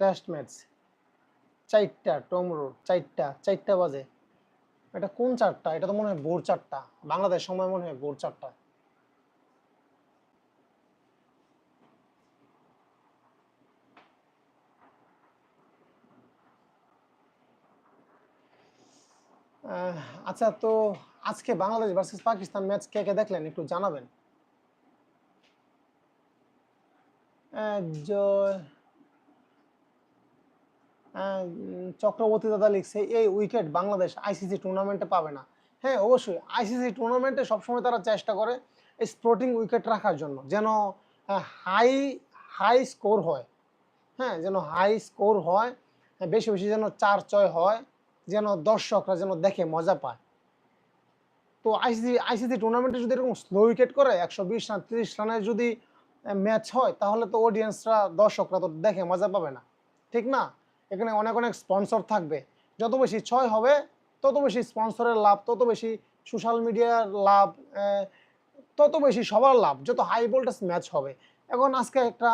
Test match চারটা tomorrow চারটা চারটা বাজে। এটা কোন চারটা? এটা তো মনে হয় ভোর চারটা। বাংলাদেশ সময় মনে হয় ভোর চারটা। আচ্ছা তো আজকে বাংলাদেশ ভার্সেস পাকিস্তান ম্যাচ কে কে দেখলেন? একটু জানাবেন। জয় চক্রবর্তী দাদা লিখছে, এই উইকেট বাংলাদেশ আইসিসি টুর্নামেন্টে পাবে না। হ্যাঁ অবশ্যই আইসিসি টুর্নামেন্টে সবসময় তারা চেষ্টা করে স্পোর্টিং উইকেট রাখার জন্য, যেন হাই হাই স্কোর হয়। হ্যাঁ যেন হাই স্কোর হয়, বেশি বেশি যেন চার ছয় হয়, যেন দর্শকরা যেন দেখে, মজা পায়। তো আইসিসি আইসিসি টুর্নামেন্টে যদি এরকম স্লো উইকেট করে, একশো বিশ রান, তিরিশ রানের যদি ম্যাচ হয়, তাহলে তো অডিয়েন্সরা দর্শকরা তো দেখে, মজা পাবে না। ঠিক না? এখানে অনেক অনেক স্পন্সর থাকবে। যত বেশি ছয় হবে, তত বেশি স্পন্সরের লাভ, তত বেশি সোশ্যাল মিডিয়ার লাভ তত বেশি সবার লাভ, যত হাই ভোল্টেজ ম্যাচ হবে। এখন আজকে একটা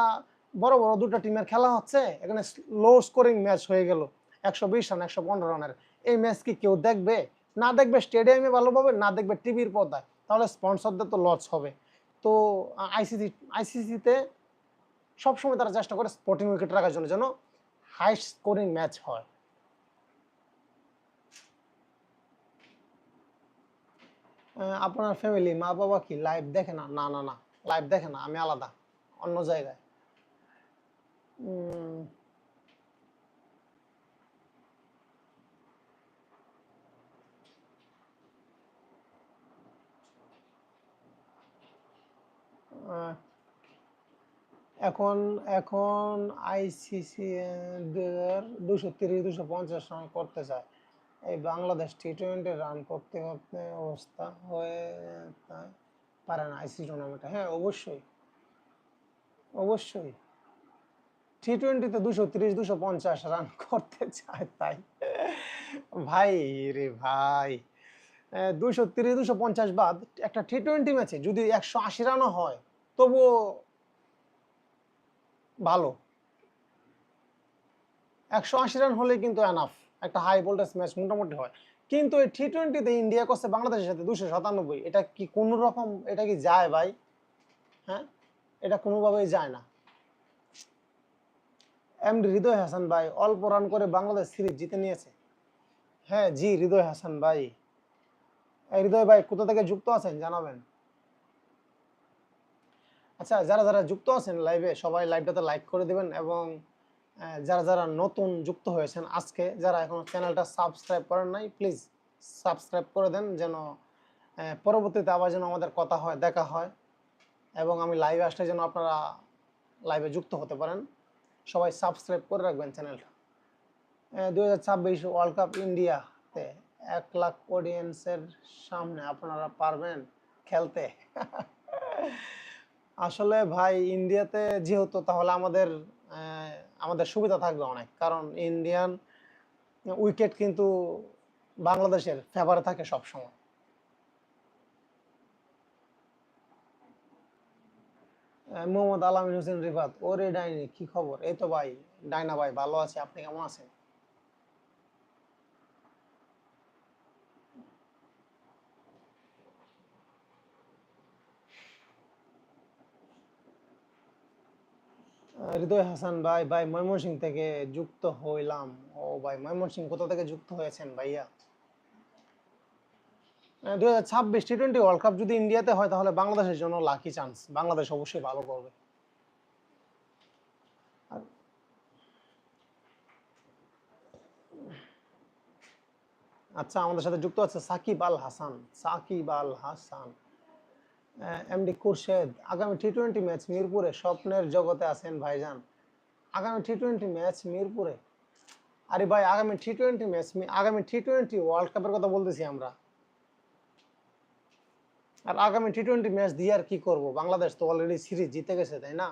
বড় বড় দুটো টিমের খেলা হচ্ছে, এখানে লো স্কোরিং ম্যাচ হয়ে গেল, একশো বিশ রান, একশো পনেরো রানের। এই ম্যাচ কি কেউ দেখবে? না দেখবে স্টেডিয়ামে ভালোভাবে, না দেখবে টিভির পর্দায়। তাহলে স্পন্সরদের তো লস হবে। তো আইসিসি আইসিসিতে সবসময় তারা চেষ্টা করে স্পোর্টিং উইকেট রাখার জন্য, যেন হাই স্কোরিং ম্যাচ হয়। আপনার ফ্যামিলি মা বাবা কি লাইভ দেখে না? না না না লাইভ দেখে না আমি আলাদা অন্য জায়গায়। আহ, এখন এখন আইসিসি দুশো তিরিশ দুশো পঞ্চাশ রান করতে চায়। এই বাংলাদেশ টি টোয়েন্টি রান করতে করতে অবস্থা হয়ে পারে না আইসিসি টুর্নামেন্টে হ্যাঁ অবশ্যই। অবশ্যই। টি টোয়েন্টিতে দুশো তিরিশ দুশো পঞ্চাশ রান করতে চায় তাই। ভাই রে ভাই। দুশো তিরিশ দুশো পঞ্চাশ বাদ একটা টি টোয়েন্টি ম্যাচে যদি একশো আশি রানও হয়, তবুও ভালো। একশো আশি রান হলে কিন্তু এনাফ একটা হাই ভোল্টেজ ম্যাচ মোটামুটি হয়। কিন্তু এই টি টোয়েন্টিতে ইন্ডিয়া করছে বাংলাদেশের সাথে দুশো সাতানব্বই। এটা কি কোনো রকম এটা কি যায় ভাই? হ্যাঁ? এটা কোনোভাবেই যায় না। এমডি হৃদয় হাসান ভাই, অল্প রান করে বাংলাদেশ সিরিজ জিতে নিয়েছে। হ্যাঁ জি, হৃদয় হাসান ভাই। হৃদয় ভাই কোথা থেকে যুক্ত আছেন জানাবেন? আচ্ছা যারা যারা যুক্ত আছেন লাইভে সবাই লাইভটাতে লাইক করে দেবেন এবং যারা যারা নতুন যুক্ত হয়েছেন আজকে, যারা এখন চ্যানেলটা সাবস্ক্রাইব করেন নাই প্লিজ সাবস্ক্রাইব করে দেন যেন পরবর্তীতে আবার যেন আমাদের কথা হয়, দেখা হয় এবং আমি লাইভে আসলে যেন আপনারা লাইভে যুক্ত হতে পারেন। সবাই সাবস্ক্রাইব করে রাখবেন চ্যানেলটা দু হাজার ছাব্বিশ ওয়ার্ল্ড কাপ ইন্ডিয়াতে এক লাখ অডিয়েন্সের সামনে আপনারা পারবেন খেলতে। আসলে ভাই ইন্ডিয়াতে যেহেতু তাহলে আমাদের আমাদের সুবিধা থাকবে অনেক। কারণ ইন্ডিয়ান উইকেট কিন্তু বাংলাদেশের ফেভারে থাকে সব সময় মোহাম্মদ আলামিন হোসেন রিফাত, ওরে ডাইনি, কি খবর? এই তো ভাই, ডাইনা ভাই, ভালো আছে। আপনি কেমন আছেন? হৃদয় হাসান ভাই ভাই ময়মনসিং থেকে যুক্ত হইলাম। ও ভাই, ময়মনসিং কোথা থেকে যুক্ত হয়েছেন ভাইয়া? দুই হাজার ছাব্বিশ টি টোয়েন্টি ওয়ার্ল্ড কাপ যদি ইন্ডিয়াতে হয়, তাহলে বাংলাদেশের জন্য লাকি চান্স বাংলাদেশ অবশ্যই ভালো করবে। আচ্ছা আমাদের সাথে যুক্ত আছে সাকিব আল হাসান। সাকিব আল হাসান। এমডি কুরশেদ আগামী টি টোয়েন্টি ম্যাচ মিরপুরে স্বপ্নের জগতে আছেন ভাইজান। আগামী টি টোয়েন্টি ম্যাচ মিরপুরে। আরে ভাই, আগামী টি টোয়েন্টি ম্যাচ আগামী টি টোয়েন্টি ওয়ার্ল্ড কাপের কথা বলতেছি আমরা। আর আগামী টি টোয়েন্টি ম্যাচ দিয়ে আর কি করব? বাংলাদেশ তো অলরেডি সিরিজ জিতে গেছে, তাই না?